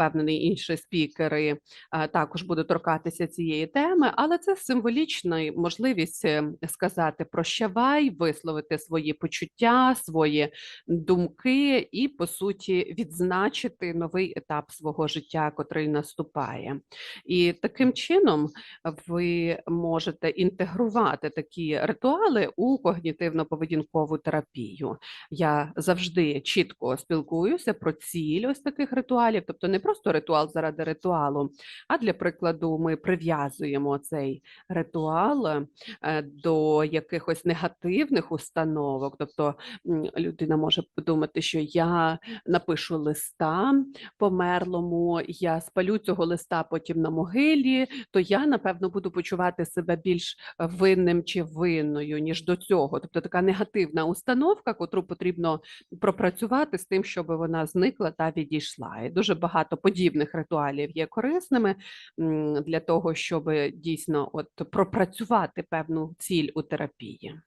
впевнений, інші спікери е, також будуть торкатися цієї теми, але це символічна можливість е, сказати прощавай, висловити свої почуття, свої думки і, по суті, відзначити новий етап свого життя, котрий наступає. І таким чином ви можете інтегрувати такі ритуали у когнітивно-поведінкову терапію. Я завжди чітко спілкуюся про ціль ось таких ритуалів, тобто не просто ритуал заради ритуалу, а для прикладу, ми прив'язуємо цей ритуал е, до якихось негативних установок. Тобто людина може подумати, що я напишу листа померлому, я спалю цього листа потім на могилі, то я напевно буду почувати себе більш винним чи винною ніж до цього. Тобто така негативна установка, котру потрібно пропрацювати з тим, щоб вона зникла та відійшла. І дуже багато подібних ритуалів є корисними для того, щоб дійсно от пропрацювати певну ціль у терапії.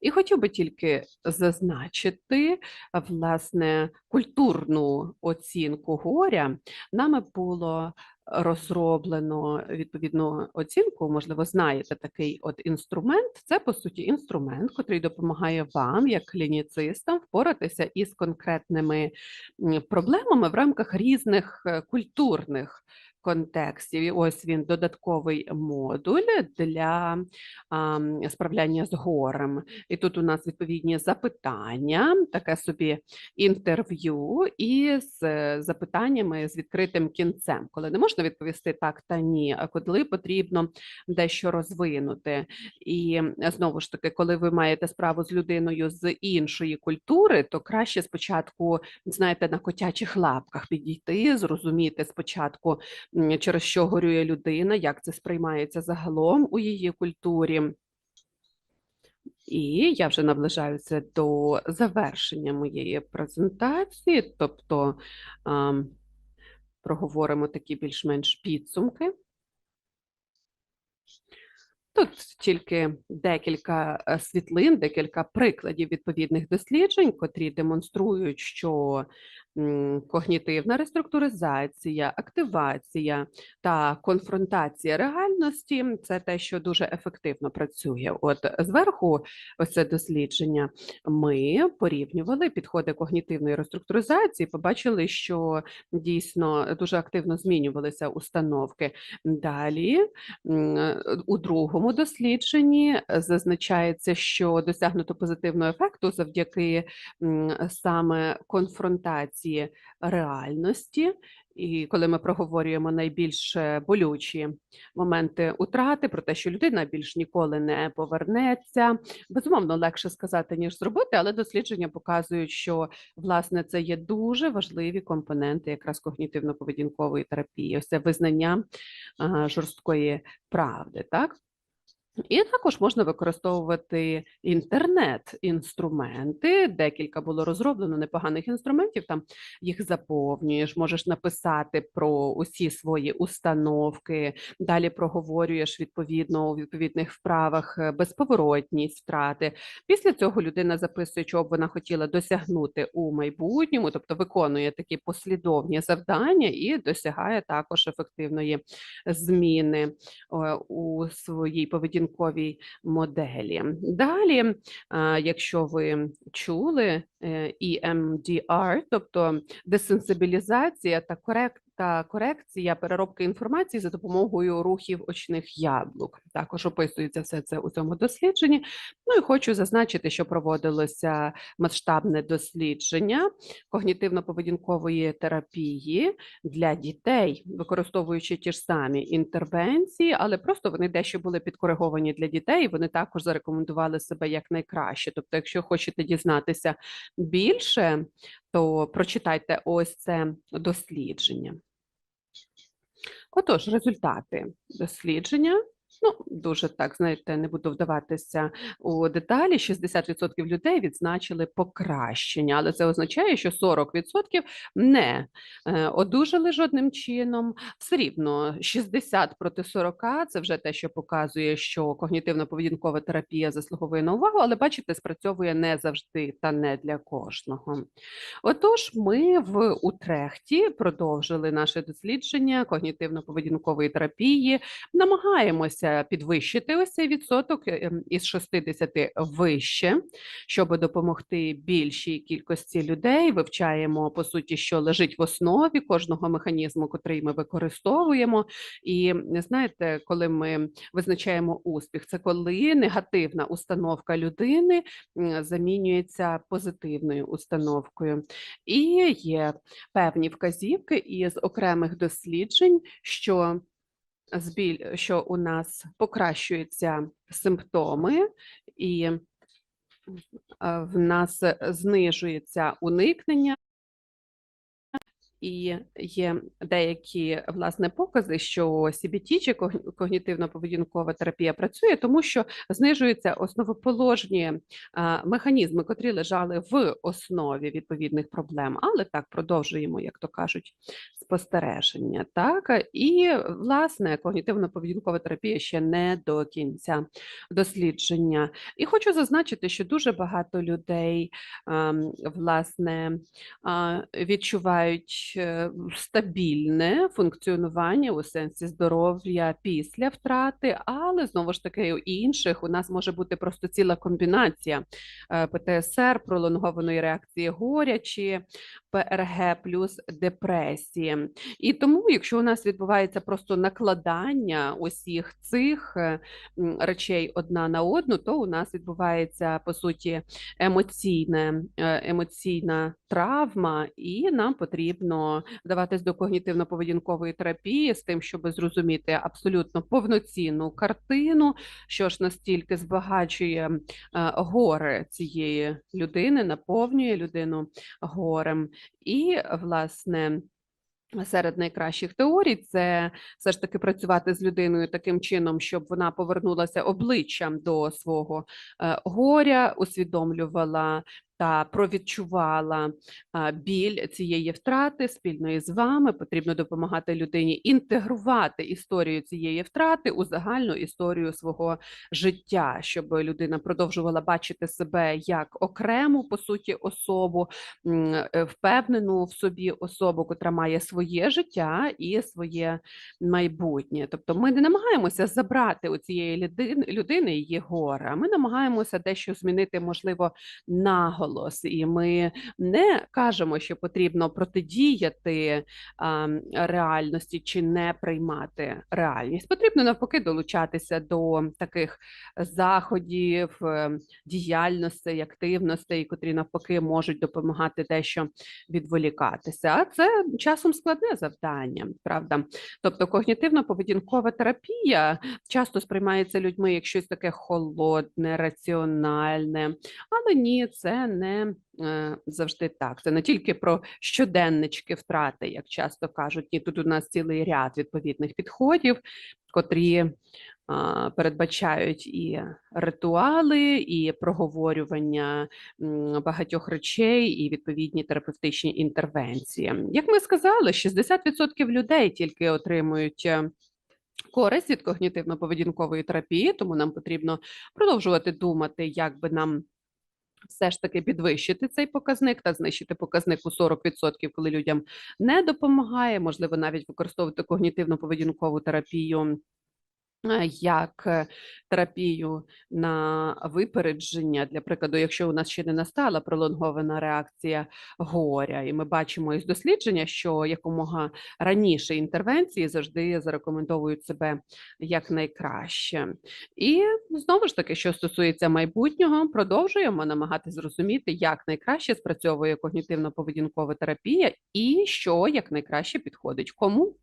І хотів би тільки зазначити, власне, культурну оцінку горя. Нами було розроблено відповідну оцінку. Можливо, знаєте такий от інструмент. Це по суті інструмент, який допомагає вам, як клініцистам, впоратися із конкретними проблемами в рамках різних е, культурних контекстів. І ось він додатковий модуль для а, справляння з горем. І тут у нас відповідні запитання, таке собі інтерв'ю із е, запитаннями з відкритим кінцем, коли не можна відповісти так та ні, а коли потрібно дещо розвинути. І е, знову ж таки, коли ви маєте справу з людиною з іншої культури, то краще спочатку, знаєте, на котячих лапках підійти, зрозуміти спочатку, через що горює людина, як це сприймається загалом у її культурі. І я вже наближаюся до завершення моєї презентації, тобто проговоримо такі більш-менш підсумки. Тут тільки декілька е, світлин, декілька прикладів відповідних досліджень, котрі демонструють, що когнітивна реструктуризація, активація та конфронтація реальності це те, що дуже ефективно працює. От зверху, ось це дослідження, ми порівнювали підходи когнітивної реструктуризації, побачили, що дійсно дуже активно змінювалися установки. Далі у другому дослідженні зазначається, що досягнуто позитивного ефекту завдяки саме конфронтації реальності. І коли ми проговорюємо найбільш болючі моменти утрати, про те, що людина більш ніколи не повернеться, безумовно легше сказати ніж зробити, але дослідження показують, що власне це є дуже важливі компоненти якраз когнітивно-поведінкової терапії. Ось це визнання жорсткої правди, так? І також можна використовувати інтернет-інструменти. Декілька було розроблено непоганих інструментів. Там їх заповнюєш, можеш написати про усі свої установки. Далі проговорюєш відповідно у відповідних вправах е, безповоротність втрати. Після цього людина записує, чого б вона хотіла досягнути у майбутньому, тобто виконує такі послідовні завдання і досягає також ефективної зміни е, у своїй поведінковій моделі. Далі, якщо ви чули е, EMDR, тобто десенсибілізація та корект. Та корекція переробки інформації за допомогою рухів очних яблук. Також описується все це у цьому дослідженні. Ну і хочу зазначити, що проводилося масштабне дослідження когнітивно-поведінкової терапії для дітей, використовуючи ті ж самі інтервенції, але просто вони дещо були підкориговані для дітей. Вони також зарекомендували себе як найкраще. Тобто, якщо хочете дізнатися більше, то прочитайте ось це дослідження. Отож, результати дослідження Ну, дуже так, знаєте, не буду вдаватися у деталі. 60% людей відзначили покращення, але це означає, що 40% не е, одужали жодним чином. Все рівно 60 проти 40 – це вже те, що показує, що когнітивно-поведінкова терапія заслуговує на увагу, але бачите, спрацьовує не завжди та не для кожного. Отож, ми в Утрехті продовжили наше дослідження когнітивно-поведінкової терапії, намагаємося підвищити ось цей відсоток е, ем, із 60 вище, щоб допомогти більшій кількості людей. Вивчаємо по суті, що лежить в основі кожного механізму, котрий ми використовуємо. І знаєте, коли ми визначаємо успіх, це коли негативна установка людини замінюється позитивною установкою. І є певні вказівки із окремих досліджень, що збіль, що у нас покращуються симптоми, і в нас знижується уникнення. І є деякі власне покази, що CBT чи когні- когнітивно-поведінкова терапія працює, тому що знижуються основоположні механізми, котрі лежали в основі відповідних проблем. Але так продовжуємо, як то кажуть, спостереження. Так і власне когнітивно-поведінкова терапія ще не до кінця дослідження. І хочу зазначити, що дуже багато людей ем, власне відчувають е, стабільне функціонування у сенсі здоров'я після втрати, але знову ж таки у інших у нас може бути просто ціла комбінація е, ПТСР, пролонгованої реакції горя чи ПРГ плюс депресії. І тому, якщо у нас відбувається просто накладання усіх цих е, речей одна на одну, то у нас відбувається по суті емоційне, е, емоційна травма, і нам потрібно вдаватись до когнітивно-поведінкової терапії з тим, щоб зрозуміти абсолютно повноцінну картину, що ж настільки збагачує е, горе цієї людини, наповнює людину горем. І, власне, Серед найкращих теорій це все ж таки працювати з людиною таким чином, щоб вона повернулася обличчям до свого е, горя, усвідомлювала та провідчувала біль цієї втрати спільно із вами. Потрібно допомагати людині інтегрувати історію цієї втрати у загальну історію свого життя, щоб людина продовжувала бачити себе як окрему по суті особу, е, впевнену в собі особу, котра має своє життя і своє майбутнє. Тобто, ми не намагаємося забрати у цієї людини її горе, а ми намагаємося дещо змінити, можливо, наголос. І ми не кажемо, що потрібно протидіяти реальності чи не приймати реальність. Потрібно навпаки долучатися до таких заходів, е, діяльностей, активностей, котрі навпаки можуть допомагати дещо відволікатися. А це часом складне завдання, правда. Тобто когнітивно-поведінкова терапія часто сприймається людьми як щось таке холодне, раціональне, але ні, це не е, завжди так. Це не тільки про щоденнички втрати, як часто кажуть. Ні, тут у нас цілий ряд відповідних підходів, котрі а, передбачають і ритуали, і проговорювання багатьох речей, і відповідні терапевтичні інтервенції. Як ми сказали, 60% людей тільки отримують. е, Користь від когнітивно-поведінкової терапії, тому нам потрібно продовжувати думати, як би нам все ж таки підвищити цей показник та знищити показник у 40%, коли людям не допомагає, можливо, навіть використовувати когнітивно-поведінкову терапію. Е, Як е, терапію на випередження, для прикладу, якщо у нас ще не настала пролонгована реакція горя, і ми бачимо із дослідження, що якомога раніше інтервенції завжди зарекомендовують себе як найкраще. І знову ж таки, що стосується майбутнього, продовжуємо намагатися зрозуміти, як найкраще спрацьовує когнітивно-поведінкова терапія і що як найкраще підходить кому.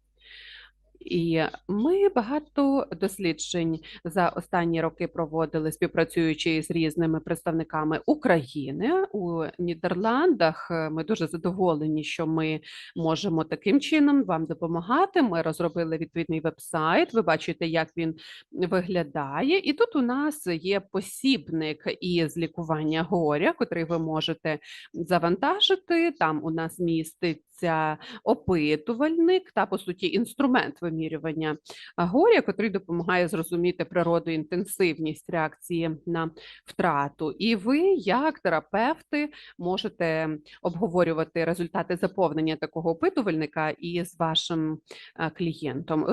І ми багато досліджень за останні роки проводили, співпрацюючи з різними представниками України у Нідерландах. Ми дуже задоволені, що ми можемо таким чином вам допомагати. Ми розробили відповідний веб-сайт. Ви бачите, як він виглядає. І тут у нас є посібник із лікування горя, котрий ви можете завантажити. Там у нас міститься опитувальник та по суті інструмент вимірювання горя, який допомагає зрозуміти природу інтенсивність реакції на втрату. І ви, як терапевти, можете обговорювати результати заповнення такого опитувальника із вашим клієнтом.